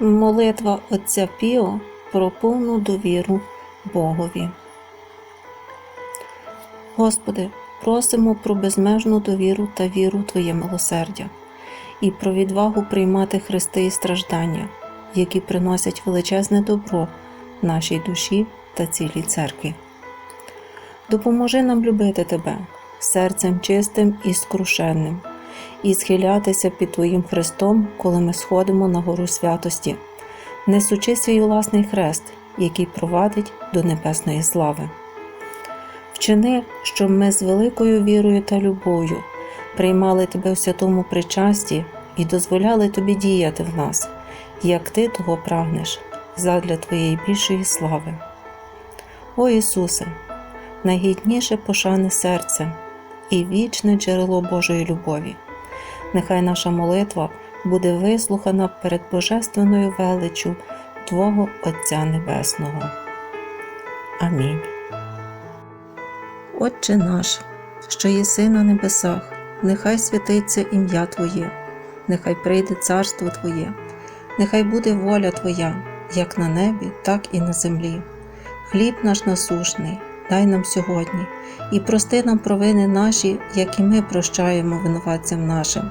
Молитва Отця Піо про повну довіру Богові. Господи, просимо про безмежну довіру та віру Твоє милосердя і про відвагу приймати хрести і страждання, які приносять величезне добро нашій душі та цілій церкві. Допоможи нам любити Тебе серцем чистим і скрушенним, і схилятися під Твоїм Христом, коли ми сходимо на гору святості, несучи свій власний хрест, який провадить до небесної слави. Вчини, щоб ми з великою вірою та любов'ю приймали Тебе в святому причасті і дозволяли Тобі діяти в нас, як Ти того прагнеш, задля Твоєї більшої слави. О Ісусе, найгідніше пошани серце і вічне джерело Божої любові. Нехай наша молитва буде вислухана перед Божественною величчю Твого Отця Небесного. Амінь. Отче наш, що єси на небесах, нехай святиться ім'я Твоє, нехай прийде царство Твоє, нехай буде воля Твоя, як на небі, так і на землі. Хліб наш насушний, дай нам сьогодні, і прости нам провини наші, як і ми прощаємо винуватцям нашим,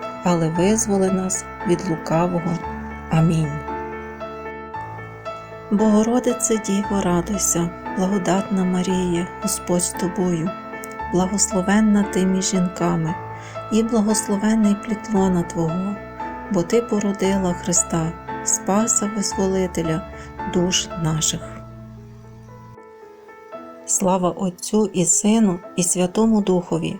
але визволи нас від лукавого. Амінь. Богородице Діво, радуйся, благодатна Марія, Господь з тобою, благословенна ти між жінками, і благословенний плід лона Твого, бо Ти породила Христа, Спаса Визволителя душ наших. Слава Отцю і Сину, і Святому Духові,